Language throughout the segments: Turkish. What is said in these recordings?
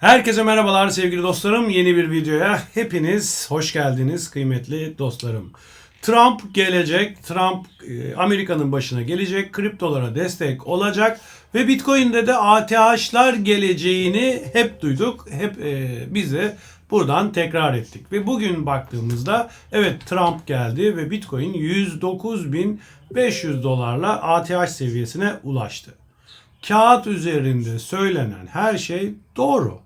Herkese merhabalar sevgili dostlarım. Yeni bir videoya hepiniz hoş geldiniz kıymetli dostlarım. Trump gelecek. Trump e, Amerika'nın başına gelecek. Kriptolara destek olacak. Ve Bitcoin'de de ATH'lar geleceğini hep duyduk. Hep e, biz buradan tekrar ettik. Ve bugün baktığımızda evet Trump geldi ve Bitcoin 109.500 dolarla ATH seviyesine ulaştı kağıt üzerinde söylenen her şey doğru.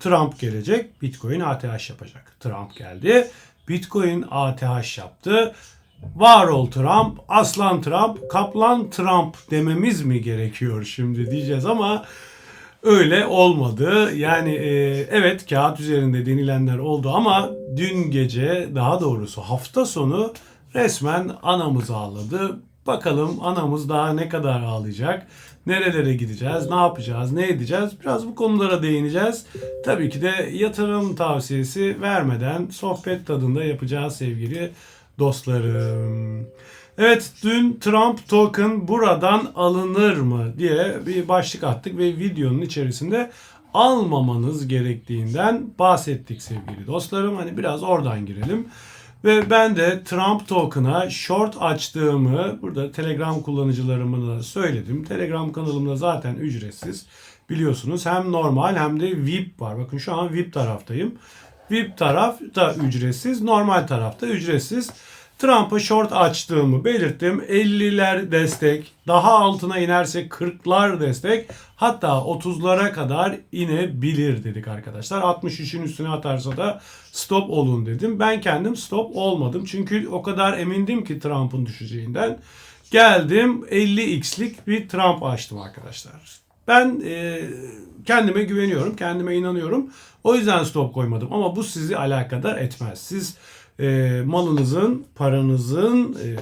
Trump gelecek, Bitcoin ATH yapacak. Trump geldi, Bitcoin ATH yaptı. Var ol Trump, aslan Trump, kaplan Trump dememiz mi gerekiyor şimdi diyeceğiz ama öyle olmadı. Yani e, evet kağıt üzerinde denilenler oldu ama dün gece daha doğrusu hafta sonu resmen anamız ağladı. Bakalım anamız daha ne kadar ağlayacak? Nerelere gideceğiz? Ne yapacağız? Ne edeceğiz? Biraz bu konulara değineceğiz. Tabii ki de yatırım tavsiyesi vermeden sohbet tadında yapacağız sevgili dostlarım. Evet dün Trump token buradan alınır mı diye bir başlık attık ve videonun içerisinde almamanız gerektiğinden bahsettik sevgili dostlarım. Hani biraz oradan girelim. Ve ben de Trump token'a short açtığımı burada Telegram kullanıcılarıma da söyledim. Telegram kanalımda zaten ücretsiz biliyorsunuz. Hem normal hem de VIP var. Bakın şu an VIP taraftayım. VIP taraf da ücretsiz, normal tarafta ücretsiz. Trump'a short açtığımı belirttim. 50'ler destek, daha altına inerse 40'lar destek, hatta 30'lara kadar inebilir dedik arkadaşlar. 63'ün üstüne atarsa da stop olun dedim. Ben kendim stop olmadım. Çünkü o kadar emindim ki Trump'ın düşeceğinden. Geldim 50x'lik bir Trump açtım arkadaşlar. Ben e, kendime güveniyorum, kendime inanıyorum. O yüzden stop koymadım. Ama bu sizi alakadar etmez. Siz e, malınızın, paranızın e,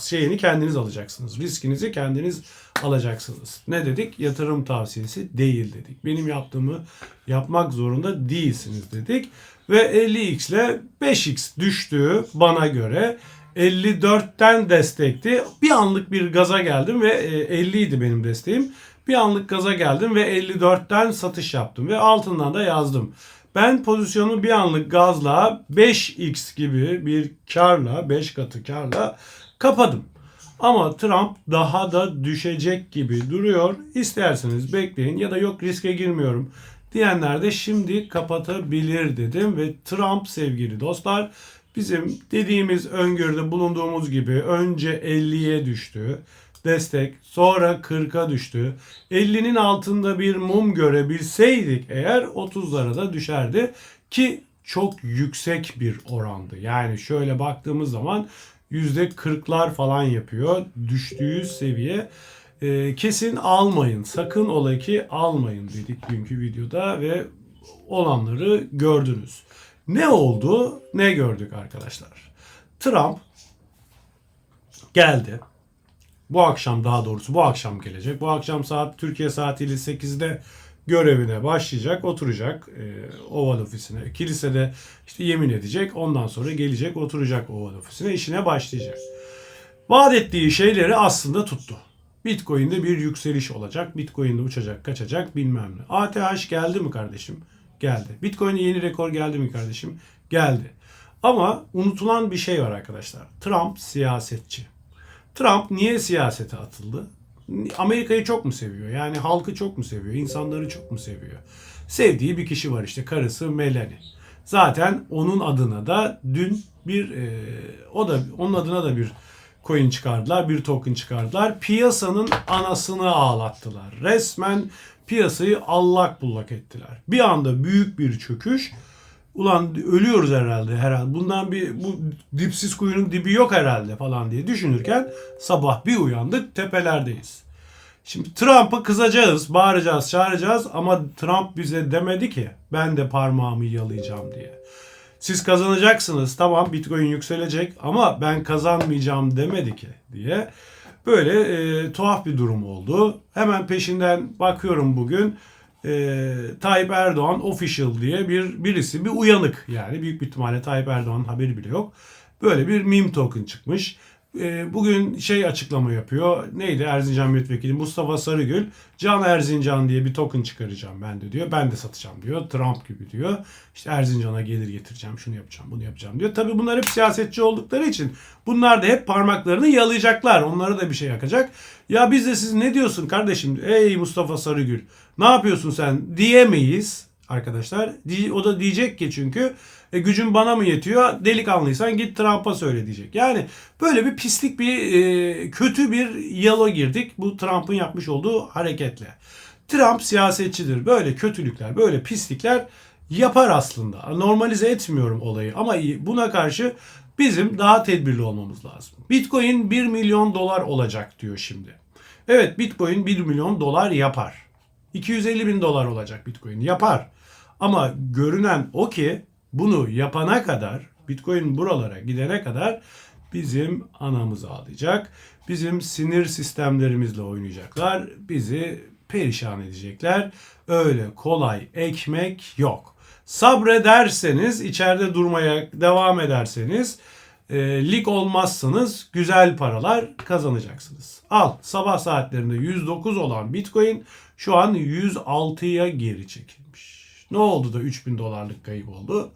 şeyini kendiniz alacaksınız. Riskinizi kendiniz alacaksınız. Ne dedik? Yatırım tavsiyesi değil dedik. Benim yaptığımı yapmak zorunda değilsiniz dedik. Ve 50x ile 5x düştü bana göre. 54'ten destekti. Bir anlık bir gaza geldim ve 50 idi benim desteğim. Bir anlık gaza geldim ve 54'ten satış yaptım ve altından da yazdım. Ben pozisyonu bir anlık gazla 5x gibi bir karla 5 katı karla kapadım. Ama Trump daha da düşecek gibi duruyor. İsterseniz bekleyin ya da yok riske girmiyorum diyenler de şimdi kapatabilir dedim ve Trump sevgili dostlar bizim dediğimiz öngörüde bulunduğumuz gibi önce 50'ye düştü destek sonra 40'a düştü. 50'nin altında bir mum görebilseydik eğer 30'lara da düşerdi ki çok yüksek bir orandı. Yani şöyle baktığımız zaman %40'lar falan yapıyor. Düştüğü seviye e, kesin almayın. Sakın ola ki almayın dedik dünkü videoda ve olanları gördünüz. Ne oldu? Ne gördük arkadaşlar? Trump geldi. Bu akşam daha doğrusu bu akşam gelecek. Bu akşam saat Türkiye saatiyle 8'de görevine başlayacak, oturacak e, oval ofisine. Kilisede işte yemin edecek. Ondan sonra gelecek, oturacak oval ofisine, işine başlayacak. Vaat ettiği şeyleri aslında tuttu. Bitcoin'de bir yükseliş olacak. Bitcoin'de uçacak, kaçacak bilmem ne. ATH geldi mi kardeşim? Geldi. Bitcoin'e yeni rekor geldi mi kardeşim? Geldi. Ama unutulan bir şey var arkadaşlar. Trump siyasetçi. Trump niye siyasete atıldı? Amerika'yı çok mu seviyor? Yani halkı çok mu seviyor? İnsanları çok mu seviyor? Sevdiği bir kişi var işte karısı Melanie. Zaten onun adına da dün bir e, o da onun adına da bir coin çıkardılar, bir token çıkardılar. Piyasanın anasını ağlattılar. Resmen piyasayı allak bullak ettiler. Bir anda büyük bir çöküş. Ulan ölüyoruz herhalde herhalde. Bundan bir bu dipsiz kuyunun dibi yok herhalde falan diye düşünürken sabah bir uyandık tepelerdeyiz. Şimdi Trump'a kızacağız, bağıracağız, çağıracağız ama Trump bize demedi ki ben de parmağımı yalayacağım diye. Siz kazanacaksınız tamam Bitcoin yükselecek ama ben kazanmayacağım demedi ki diye. Böyle e, tuhaf bir durum oldu. Hemen peşinden bakıyorum bugün e, Tayyip Erdoğan official diye bir birisi bir uyanık yani büyük bir ihtimalle Tayyip Erdoğan'ın haberi bile yok. Böyle bir meme token çıkmış. E, bugün şey açıklama yapıyor. Neydi Erzincan milletvekili Mustafa Sarıgül. Can Erzincan diye bir token çıkaracağım ben de diyor. Ben de satacağım diyor. Trump gibi diyor. İşte Erzincan'a gelir getireceğim. Şunu yapacağım bunu yapacağım diyor. Tabii bunlar hep siyasetçi oldukları için bunlar da hep parmaklarını yalayacaklar. Onlara da bir şey yakacak. Ya biz de siz ne diyorsun kardeşim? Ey Mustafa Sarıgül ne yapıyorsun sen diyemeyiz arkadaşlar. O da diyecek ki çünkü e, gücün bana mı yetiyor? Delikanlıysan git Trump'a söyle diyecek. Yani böyle bir pislik bir e, kötü bir yala girdik bu Trump'ın yapmış olduğu hareketle. Trump siyasetçidir. Böyle kötülükler, böyle pislikler yapar aslında. Normalize etmiyorum olayı ama buna karşı bizim daha tedbirli olmamız lazım. Bitcoin 1 milyon dolar olacak diyor şimdi. Evet Bitcoin 1 milyon dolar yapar. 250 bin dolar olacak Bitcoin yapar. Ama görünen o ki bunu yapana kadar Bitcoin buralara gidene kadar bizim anamız ağlayacak. Bizim sinir sistemlerimizle oynayacaklar. Bizi perişan edecekler. Öyle kolay ekmek yok. Sabrederseniz, içeride durmaya devam ederseniz, e, lig olmazsanız güzel paralar kazanacaksınız. Al sabah saatlerinde 109 olan Bitcoin şu an 106'ya geri çekilmiş. Ne oldu da 3000 dolarlık kayıp oldu?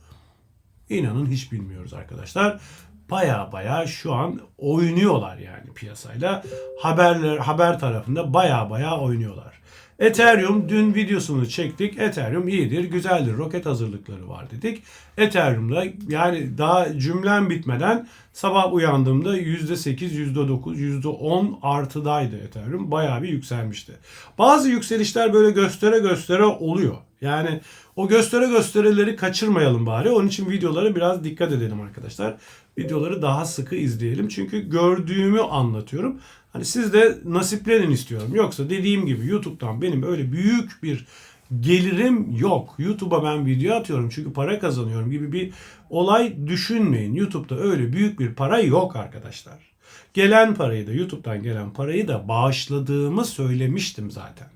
İnanın hiç bilmiyoruz arkadaşlar. Baya baya şu an oynuyorlar yani piyasayla. Haberler haber tarafında baya baya oynuyorlar. Ethereum dün videosunu çektik. Ethereum iyidir, güzeldir. Roket hazırlıkları var dedik. Ethereum'da yani daha cümlem bitmeden sabah uyandığımda %8, %9, %10 artıdaydı Ethereum. Bayağı bir yükselmişti. Bazı yükselişler böyle göstere göstere oluyor. Yani o göstere gösterileri kaçırmayalım bari. Onun için videolara biraz dikkat edelim arkadaşlar. Videoları daha sıkı izleyelim. Çünkü gördüğümü anlatıyorum. Hani siz de nasiplenin istiyorum. Yoksa dediğim gibi YouTube'dan benim öyle büyük bir gelirim yok. YouTube'a ben video atıyorum çünkü para kazanıyorum gibi bir olay düşünmeyin. YouTube'da öyle büyük bir para yok arkadaşlar. Gelen parayı da YouTube'dan gelen parayı da bağışladığımı söylemiştim zaten.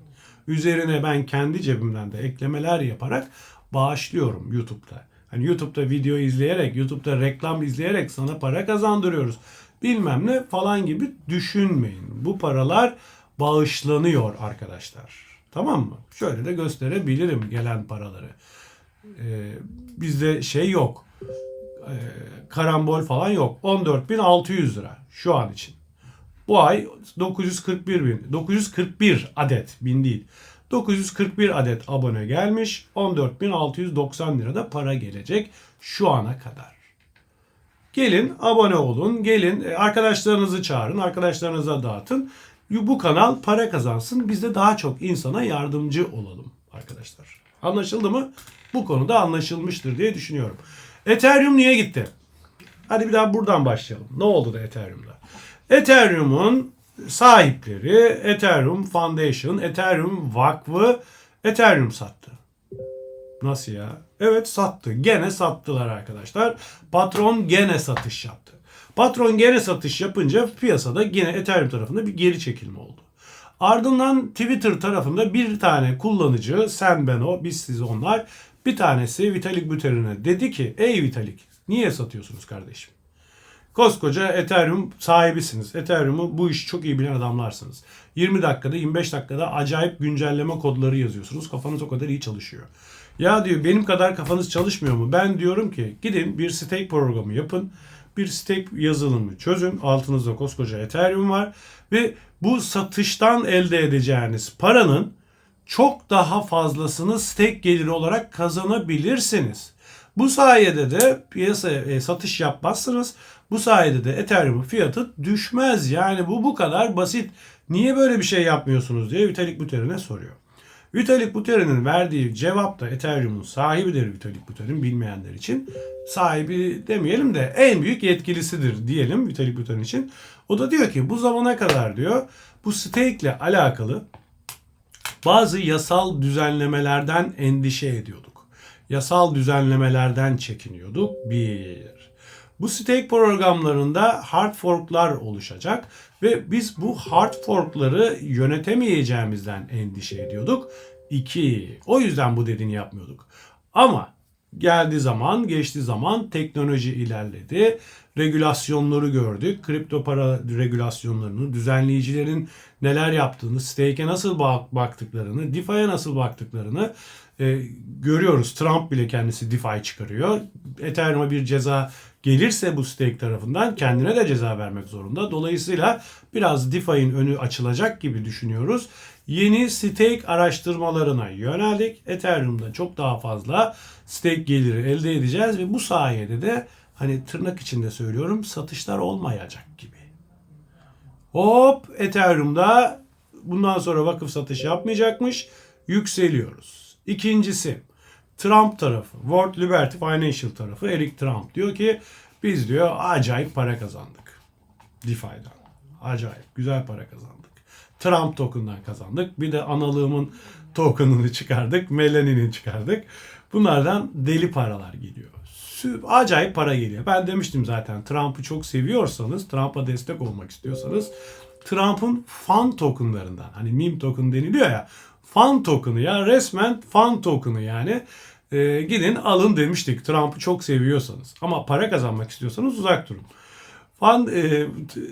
Üzerine ben kendi cebimden de eklemeler yaparak bağışlıyorum YouTube'da. Hani YouTube'da video izleyerek, YouTube'da reklam izleyerek sana para kazandırıyoruz. Bilmem ne falan gibi düşünmeyin. Bu paralar bağışlanıyor arkadaşlar. Tamam mı? Şöyle de gösterebilirim gelen paraları. Ee, bizde şey yok. Ee, karambol falan yok. 14.600 lira şu an için. Bu ay 941 bin. 941 adet bin değil. 941 adet abone gelmiş. 14.690 lirada para gelecek şu ana kadar. Gelin abone olun. Gelin e, arkadaşlarınızı çağırın. Arkadaşlarınıza dağıtın. Bu kanal para kazansın. Biz de daha çok insana yardımcı olalım arkadaşlar. Anlaşıldı mı? Bu konuda anlaşılmıştır diye düşünüyorum. Ethereum niye gitti? Hadi bir daha buradan başlayalım. Ne oldu da Ethereum'da? Ethereum'un sahipleri Ethereum Foundation, Ethereum Vakfı Ethereum sattı. Nasıl ya? Evet sattı. Gene sattılar arkadaşlar. Patron gene satış yaptı. Patron gene satış yapınca piyasada yine Ethereum tarafında bir geri çekilme oldu. Ardından Twitter tarafında bir tane kullanıcı sen ben o biz siz onlar bir tanesi Vitalik Buterin'e dedi ki ey Vitalik niye satıyorsunuz kardeşim? Koskoca Ethereum sahibisiniz. Ethereum'u bu işi çok iyi bilen adamlarsınız. 20 dakikada 25 dakikada acayip güncelleme kodları yazıyorsunuz. Kafanız o kadar iyi çalışıyor. Ya diyor benim kadar kafanız çalışmıyor mu? Ben diyorum ki gidin bir stake programı yapın. Bir stake yazılımı çözün. Altınızda koskoca Ethereum var. Ve bu satıştan elde edeceğiniz paranın çok daha fazlasını stake geliri olarak kazanabilirsiniz. Bu sayede de piyasaya e, satış yapmazsınız. Bu sayede de Ethereum'un fiyatı düşmez. Yani bu bu kadar basit. Niye böyle bir şey yapmıyorsunuz diye Vitalik Buterin'e soruyor. Vitalik Buterin'in verdiği cevap da Ethereum'un sahibidir Vitalik Buterin bilmeyenler için. Sahibi demeyelim de en büyük yetkilisidir diyelim Vitalik Buterin için. O da diyor ki bu zamana kadar diyor bu stake alakalı bazı yasal düzenlemelerden endişe ediyorduk. Yasal düzenlemelerden çekiniyorduk. Bir. Bu stake programlarında hard forklar oluşacak ve biz bu hard forkları yönetemeyeceğimizden endişe ediyorduk. İki. O yüzden bu dediğini yapmıyorduk. Ama geldi zaman, geçti zaman teknoloji ilerledi. Regülasyonları gördük. Kripto para regülasyonlarını, düzenleyicilerin neler yaptığını, stake'e nasıl bak- baktıklarını, DeFi'ye nasıl baktıklarını e, görüyoruz. Trump bile kendisi DeFi çıkarıyor. Ethereum'a bir ceza gelirse bu stake tarafından kendine de ceza vermek zorunda. Dolayısıyla biraz DeFi'nin önü açılacak gibi düşünüyoruz. Yeni stake araştırmalarına yöneldik. Ethereum'da çok daha fazla stake geliri elde edeceğiz ve bu sayede de hani tırnak içinde söylüyorum satışlar olmayacak gibi. Hop Ethereum'da bundan sonra vakıf satış yapmayacakmış. Yükseliyoruz. İkincisi Trump tarafı, World Liberty Financial tarafı Eric Trump diyor ki biz diyor acayip para kazandık. DeFi'den. Acayip güzel para kazandık. Trump token'dan kazandık. Bir de analığımın token'ını çıkardık. Melani'nin çıkardık. Bunlardan deli paralar geliyor. Acayip para geliyor. Ben demiştim zaten Trump'ı çok seviyorsanız, Trump'a destek olmak istiyorsanız Trump'ın fan tokenlarından hani meme token deniliyor ya fan token'ı ya resmen fan token'ı yani e, gidin alın demiştik Trump'ı çok seviyorsanız ama para kazanmak istiyorsanız uzak durun. Fan, e,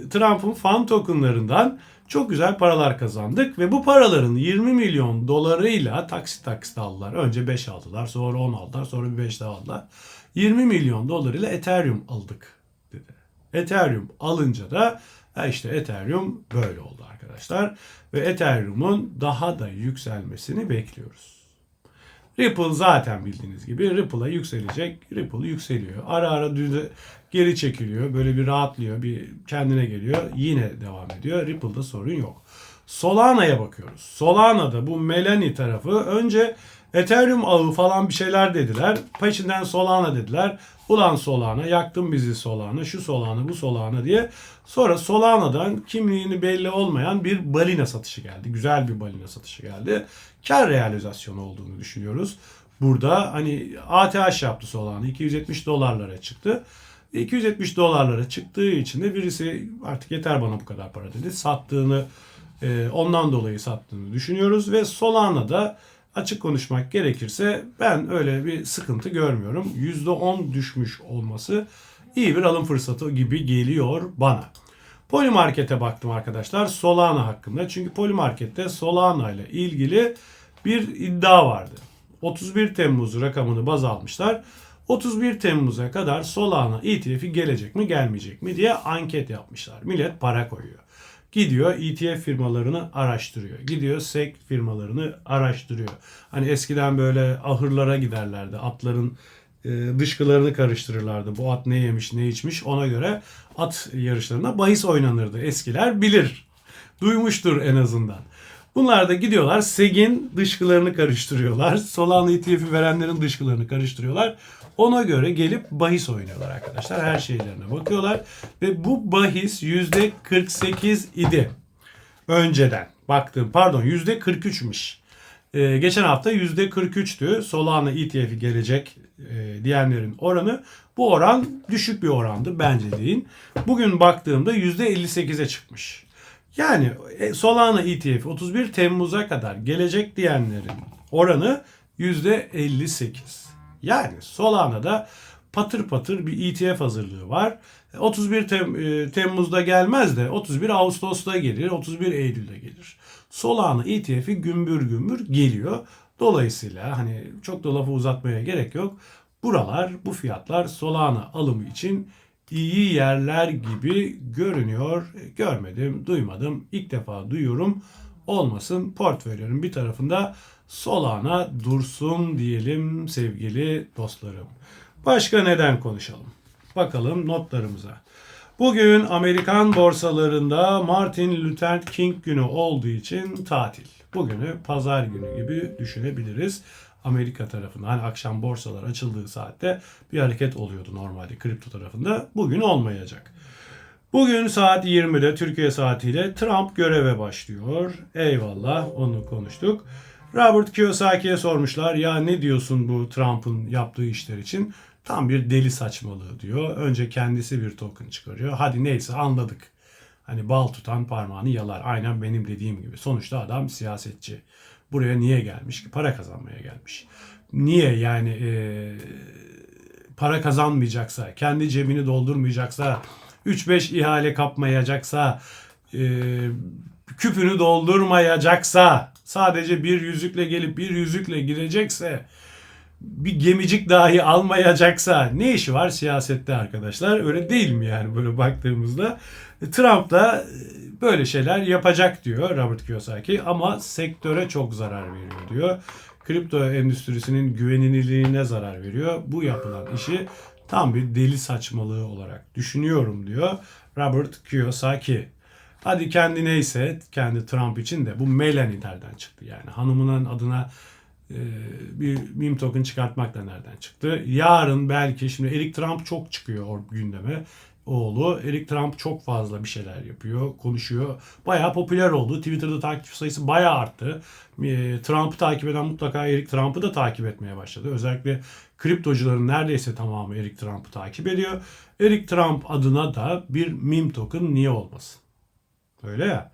Trump'ın fan tokenlarından çok güzel paralar kazandık ve bu paraların 20 milyon dolarıyla taksit taksit aldılar. Önce 5 aldılar, sonra 10 aldılar, sonra bir 5 daha aldılar. 20 milyon dolarıyla Ethereum aldık dedi. Ethereum alınca da ha işte Ethereum böyle oldu arkadaşlar ve Ethereum'un daha da yükselmesini bekliyoruz. Ripple zaten bildiğiniz gibi Ripple'a yükselecek. Ripple yükseliyor. Ara ara düze geri çekiliyor. Böyle bir rahatlıyor. Bir kendine geliyor. Yine devam ediyor. Ripple'da sorun yok. Solana'ya bakıyoruz. Solana'da bu Melani tarafı önce Ethereum ağı falan bir şeyler dediler. Peşinden Solana dediler. Ulan Solana yaktın bizi Solana, şu Solana, bu Solana diye. Sonra Solana'dan kimliğini belli olmayan bir balina satışı geldi. Güzel bir balina satışı geldi. Kar realizasyonu olduğunu düşünüyoruz. Burada hani ATH yaptı Solana 270 dolarlara çıktı. 270 dolarlara çıktığı için de birisi artık yeter bana bu kadar para dedi. Sattığını e, ondan dolayı sattığını düşünüyoruz ve Solana'da açık konuşmak gerekirse ben öyle bir sıkıntı görmüyorum. %10 düşmüş olması iyi bir alım fırsatı gibi geliyor bana. Polymarket'e baktım arkadaşlar Solana hakkında. Çünkü Polymarket'te Solana ile ilgili bir iddia vardı. 31 Temmuz rakamını baz almışlar. 31 Temmuz'a kadar Solana ETF'i gelecek mi gelmeyecek mi diye anket yapmışlar. Millet para koyuyor. Gidiyor ETF firmalarını araştırıyor. Gidiyor SEC firmalarını araştırıyor. Hani eskiden böyle ahırlara giderlerdi. Atların e, dışkılarını karıştırırlardı. Bu at ne yemiş ne içmiş ona göre at yarışlarına bahis oynanırdı. Eskiler bilir. Duymuştur en azından. Bunlar da gidiyorlar SEG'in dışkılarını karıştırıyorlar. Solana ETF'i verenlerin dışkılarını karıştırıyorlar. Ona göre gelip bahis oynuyorlar arkadaşlar. Her şeylerine bakıyorlar. Ve bu bahis %48 idi. Önceden. Baktım pardon %43'müş. Ee, geçen hafta %43'tü. Solana ETF'i gelecek e, diyenlerin oranı. Bu oran düşük bir orandı bence deyin. Bugün baktığımda %58'e çıkmış. Yani e, Solana ETF 31 Temmuz'a kadar gelecek diyenlerin oranı %58. Yani Solana'da patır patır bir ETF hazırlığı var. 31 Tem- e, Temmuz'da gelmez de 31 Ağustos'ta gelir, 31 Eylül'de gelir. Solana ETF'i gümbür gümbür geliyor. Dolayısıyla hani çok da lafı uzatmaya gerek yok. Buralar, bu fiyatlar Solana alımı için iyi yerler gibi görünüyor. Görmedim, duymadım. İlk defa duyuyorum. Olmasın portföylerin bir tarafında Solana dursun diyelim sevgili dostlarım. Başka neden konuşalım? Bakalım notlarımıza. Bugün Amerikan borsalarında Martin Luther King günü olduğu için tatil. Bugünü pazar günü gibi düşünebiliriz. Amerika tarafında hani akşam borsalar açıldığı saatte bir hareket oluyordu normalde kripto tarafında. Bugün olmayacak. Bugün saat 20'de Türkiye saatiyle Trump göreve başlıyor. Eyvallah onu konuştuk. Robert Kiyosaki'ye sormuşlar ya ne diyorsun bu Trump'ın yaptığı işler için? Tam bir deli saçmalığı diyor. Önce kendisi bir token çıkarıyor. Hadi neyse anladık. Hani bal tutan parmağını yalar. Aynen benim dediğim gibi. Sonuçta adam siyasetçi. Buraya niye gelmiş ki? Para kazanmaya gelmiş. Niye yani e, para kazanmayacaksa, kendi cebini doldurmayacaksa, 3-5 ihale kapmayacaksa, e, küpünü doldurmayacaksa, sadece bir yüzükle gelip bir yüzükle girecekse, bir gemicik dahi almayacaksa ne işi var siyasette arkadaşlar? Öyle değil mi yani böyle baktığımızda? Trump da e, böyle şeyler yapacak diyor Robert Kiyosaki ama sektöre çok zarar veriyor diyor. Kripto endüstrisinin güvenilirliğine zarar veriyor. Bu yapılan işi tam bir deli saçmalığı olarak düşünüyorum diyor Robert Kiyosaki. Hadi kendi neyse kendi Trump için de bu Melanie nereden çıktı yani hanımının adına e, bir meme token çıkartmak da nereden çıktı? Yarın belki şimdi Eric Trump çok çıkıyor gündeme. Oğlu Eric Trump çok fazla bir şeyler yapıyor, konuşuyor. Bayağı popüler oldu. Twitter'da takip sayısı bayağı arttı. E, Trump'ı takip eden mutlaka Eric Trump'ı da takip etmeye başladı. Özellikle kriptocuların neredeyse tamamı Eric Trump'ı takip ediyor. Eric Trump adına da bir meme token niye olmasın? Öyle ya.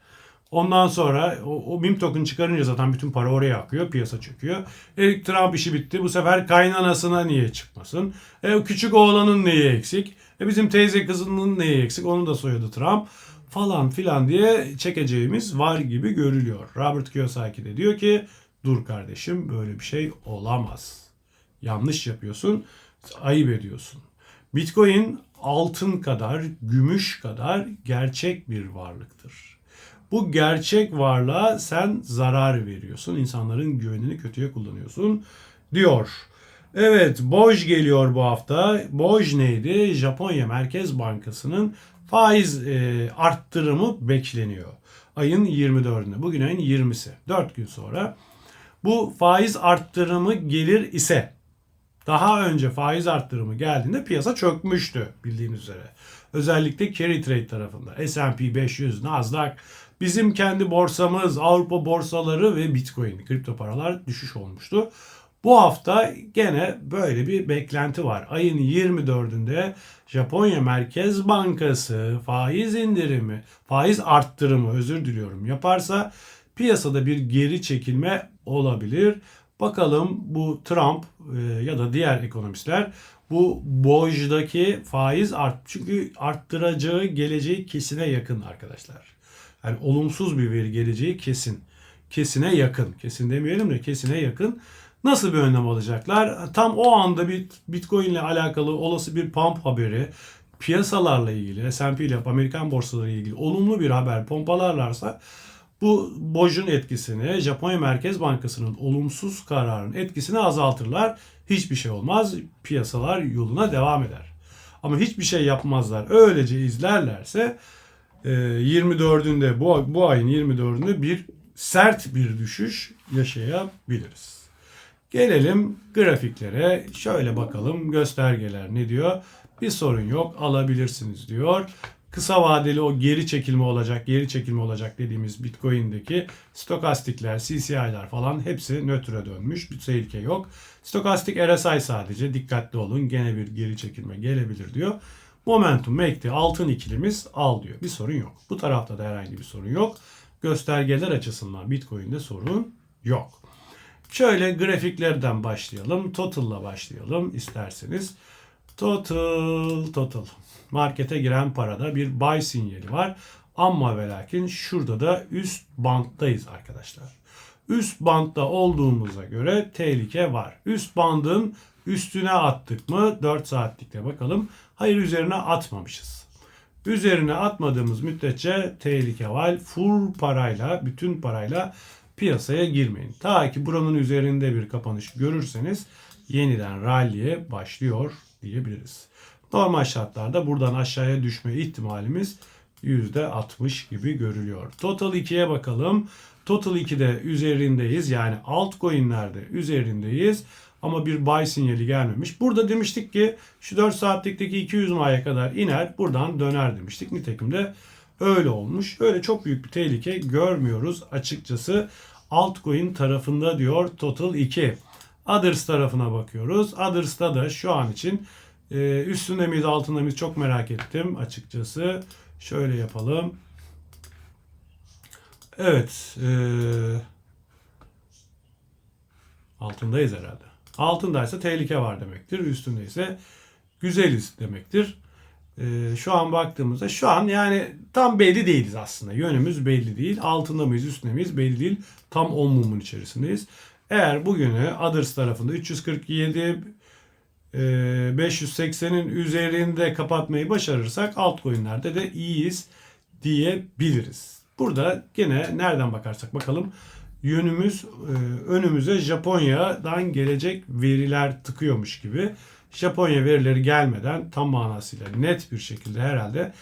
Ondan sonra o, o meme token çıkarınca zaten bütün para oraya akıyor. Piyasa çöküyor. Eric Trump işi bitti. Bu sefer kaynanasına niye çıkmasın? E, küçük oğlanın neyi eksik? E, bizim teyze kızının neyi eksik? Onu da soyadı Trump. Falan filan diye çekeceğimiz var gibi görülüyor. Robert Kiyosaki de diyor ki dur kardeşim böyle bir şey olamaz. Yanlış yapıyorsun. Ayıp ediyorsun. Bitcoin altın kadar, gümüş kadar gerçek bir varlıktır. Bu gerçek varlığa sen zarar veriyorsun. İnsanların güvenini kötüye kullanıyorsun diyor. Evet Boj geliyor bu hafta. Boj neydi? Japonya Merkez Bankası'nın faiz e, arttırımı bekleniyor. Ayın 24'ünde. Bugün ayın 20'si. 4 gün sonra. Bu faiz arttırımı gelir ise daha önce faiz arttırımı geldiğinde piyasa çökmüştü bildiğiniz üzere. Özellikle carry trade tarafında. S&P 500, Nasdaq, bizim kendi borsamız, Avrupa borsaları ve Bitcoin, kripto paralar düşüş olmuştu. Bu hafta gene böyle bir beklenti var. Ayın 24'ünde Japonya Merkez Bankası faiz indirimi, faiz arttırımı özür diliyorum yaparsa piyasada bir geri çekilme olabilir. Bakalım bu Trump e, ya da diğer ekonomistler bu Boj'daki faiz art çünkü arttıracağı geleceği kesine yakın arkadaşlar. Yani olumsuz bir veri geleceği kesin. Kesine yakın. Kesin demeyelim de kesine yakın. Nasıl bir önlem alacaklar? Tam o anda bir Bitcoin ile alakalı olası bir pump haberi piyasalarla ilgili, S&P ile Amerikan borsaları ilgili olumlu bir haber pompalarlarsa bu Boj'un etkisini, Japonya Merkez Bankası'nın olumsuz kararın etkisini azaltırlar. Hiçbir şey olmaz. Piyasalar yoluna devam eder. Ama hiçbir şey yapmazlar. Öylece izlerlerse 24'ünde bu, bu ayın 24'ünde bir sert bir düşüş yaşayabiliriz. Gelelim grafiklere. Şöyle bakalım göstergeler ne diyor? Bir sorun yok alabilirsiniz diyor kısa vadeli o geri çekilme olacak, geri çekilme olacak dediğimiz Bitcoin'deki stokastikler, CCI'ler falan hepsi nötre dönmüş. Bir tehlike yok. Stokastik RSI sadece dikkatli olun. Gene bir geri çekilme gelebilir diyor. Momentum MACD altın ikilimiz al diyor. Bir sorun yok. Bu tarafta da herhangi bir sorun yok. Göstergeler açısından Bitcoin'de sorun yok. Şöyle grafiklerden başlayalım. Total'la başlayalım isterseniz. Total, total. Markete giren parada bir buy sinyali var. Ama ve lakin şurada da üst banttayız arkadaşlar. Üst bantta olduğumuza göre tehlike var. Üst bandın üstüne attık mı 4 saatlikte bakalım. Hayır üzerine atmamışız. Üzerine atmadığımız müddetçe tehlike var. Full parayla, bütün parayla piyasaya girmeyin. Ta ki buranın üzerinde bir kapanış görürseniz yeniden rally'e başlıyor diyebiliriz. Normal şartlarda buradan aşağıya düşme ihtimalimiz %60 gibi görülüyor. Total 2'ye bakalım. Total 2'de üzerindeyiz. Yani altcoin'lerde üzerindeyiz. Ama bir buy sinyali gelmemiş. Burada demiştik ki şu 4 saatlikteki 200 maya kadar iner. Buradan döner demiştik. Nitekim de öyle olmuş. Öyle çok büyük bir tehlike görmüyoruz açıkçası. Altcoin tarafında diyor Total 2. Others tarafına bakıyoruz. Others'ta da şu an için e, üstünde miyiz altında mıyız çok merak ettim açıkçası. Şöyle yapalım. Evet. E, altındayız herhalde. Altındaysa tehlike var demektir. Üstündeyse güzeliz demektir. Ee, şu an baktığımızda şu an yani tam belli değiliz aslında. Yönümüz belli değil. Altında mıyız üstünde miyiz belli değil. Tam 10 mumun içerisindeyiz. Eğer bugünü Others tarafında 347 e, 580'in üzerinde kapatmayı başarırsak altcoin'lerde de iyiyiz diyebiliriz. Burada gene nereden bakarsak bakalım yönümüz e, önümüze Japonya'dan gelecek veriler tıkıyormuş gibi. Japonya verileri gelmeden tam manasıyla net bir şekilde herhalde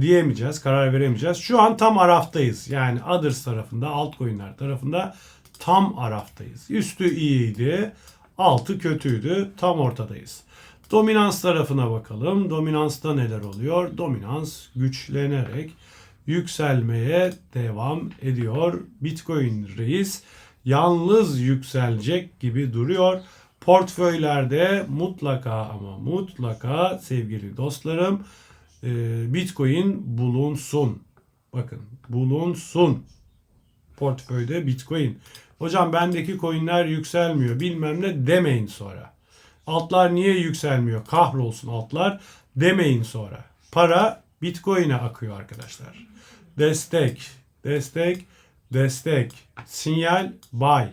diyemeyeceğiz, karar veremeyeceğiz. Şu an tam araftayız. Yani others tarafında, altcoin'ler tarafında tam araftayız. Üstü iyiydi, altı kötüydü. Tam ortadayız. Dominans tarafına bakalım. Dominansta neler oluyor? Dominans güçlenerek yükselmeye devam ediyor. Bitcoin reis yalnız yükselecek gibi duruyor. Portföylerde mutlaka ama mutlaka sevgili dostlarım e, Bitcoin bulunsun. Bakın bulunsun. Portföyde Bitcoin. Hocam bendeki coinler yükselmiyor bilmem ne demeyin sonra. Altlar niye yükselmiyor? Kahrolsun altlar demeyin sonra. Para Bitcoin'e akıyor arkadaşlar. Destek, destek, destek. Sinyal buy.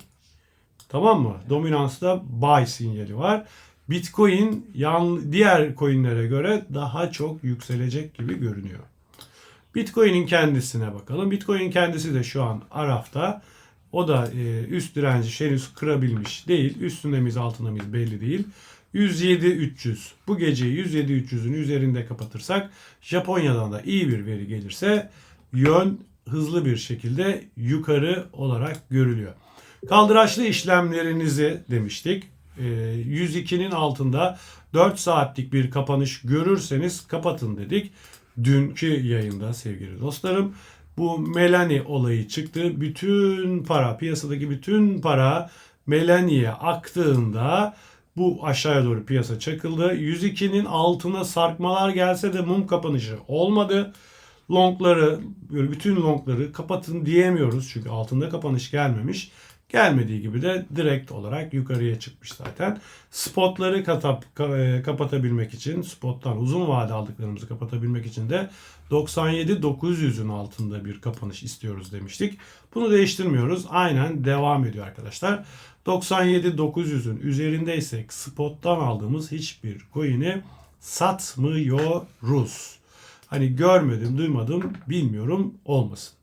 Tamam mı? Dominansta buy sinyali var. Bitcoin yan, diğer coinlere göre daha çok yükselecek gibi görünüyor. Bitcoin'in kendisine bakalım. Bitcoin kendisi de şu an Araf'ta. O da e, üst direnci henüz kırabilmiş değil. Üstünde miyiz altında mıyız belli değil. 107-300. Bu geceyi 107-300'ün üzerinde kapatırsak Japonya'dan da iyi bir veri gelirse yön hızlı bir şekilde yukarı olarak görülüyor. Kaldıraçlı işlemlerinizi demiştik. E, 102'nin altında 4 saatlik bir kapanış görürseniz kapatın dedik. Dünkü yayında sevgili dostlarım. Bu Melani olayı çıktı. Bütün para, piyasadaki bütün para Melani'ye aktığında bu aşağıya doğru piyasa çakıldı. 102'nin altına sarkmalar gelse de mum kapanışı olmadı. Longları, böyle bütün longları kapatın diyemiyoruz. Çünkü altında kapanış gelmemiş. Gelmediği gibi de direkt olarak yukarıya çıkmış zaten. Spotları katap, ka- e, kapatabilmek için, spottan uzun vade aldıklarımızı kapatabilmek için de 97-900'ün altında bir kapanış istiyoruz demiştik. Bunu değiştirmiyoruz. Aynen devam ediyor arkadaşlar. 97-900'ün üzerindeysek spottan aldığımız hiçbir coin'i satmıyoruz. Hani görmedim, duymadım, bilmiyorum olmasın.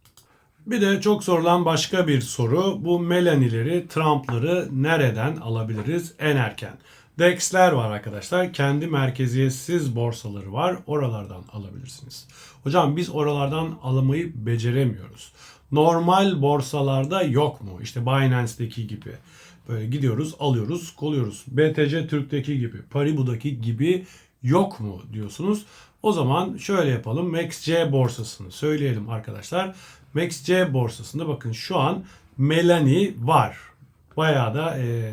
Bir de çok sorulan başka bir soru. Bu Melani'leri, Trump'ları nereden alabiliriz en erken? DEX'ler var arkadaşlar. Kendi merkeziyetsiz borsaları var. Oralardan alabilirsiniz. Hocam biz oralardan alamayı beceremiyoruz. Normal borsalarda yok mu? İşte Binance'deki gibi. Böyle gidiyoruz, alıyoruz, koluyoruz. BTC Türk'teki gibi, Paribu'daki gibi yok mu diyorsunuz. O zaman şöyle yapalım. MaxC borsasını söyleyelim arkadaşlar. MaxC borsasında bakın şu an Melani var. Bayağı da e,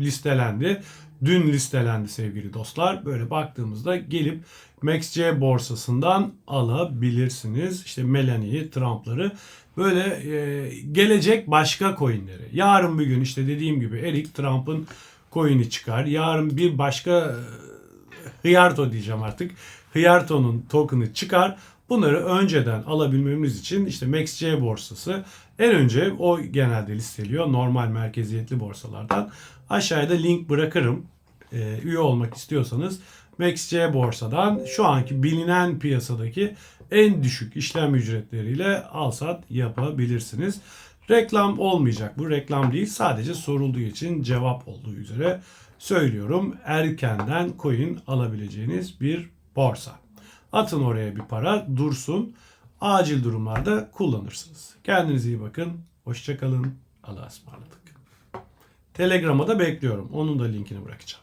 listelendi. Dün listelendi sevgili dostlar. Böyle baktığımızda gelip MaxC borsasından alabilirsiniz. İşte Melani'yi, Trump'ları. Böyle e, gelecek başka coinleri. Yarın bir gün işte dediğim gibi Eric Trump'ın coin'i çıkar. Yarın bir başka e, Hıyarto diyeceğim artık. Hıyarto'nun token'ı çıkar. Bunları önceden alabilmemiz için işte MaxC borsası en önce o genelde listeliyor normal merkeziyetli borsalardan. Aşağıda link bırakırım. Ee, üye olmak istiyorsanız MaxC borsadan şu anki bilinen piyasadaki en düşük işlem ücretleriyle alsat yapabilirsiniz. Reklam olmayacak. Bu reklam değil. Sadece sorulduğu için cevap olduğu üzere söylüyorum. Erkenden coin alabileceğiniz bir borsa. Atın oraya bir para dursun. Acil durumlarda kullanırsınız. Kendinize iyi bakın. Hoşçakalın. Allah'a ısmarladık. Telegram'a da bekliyorum. Onun da linkini bırakacağım.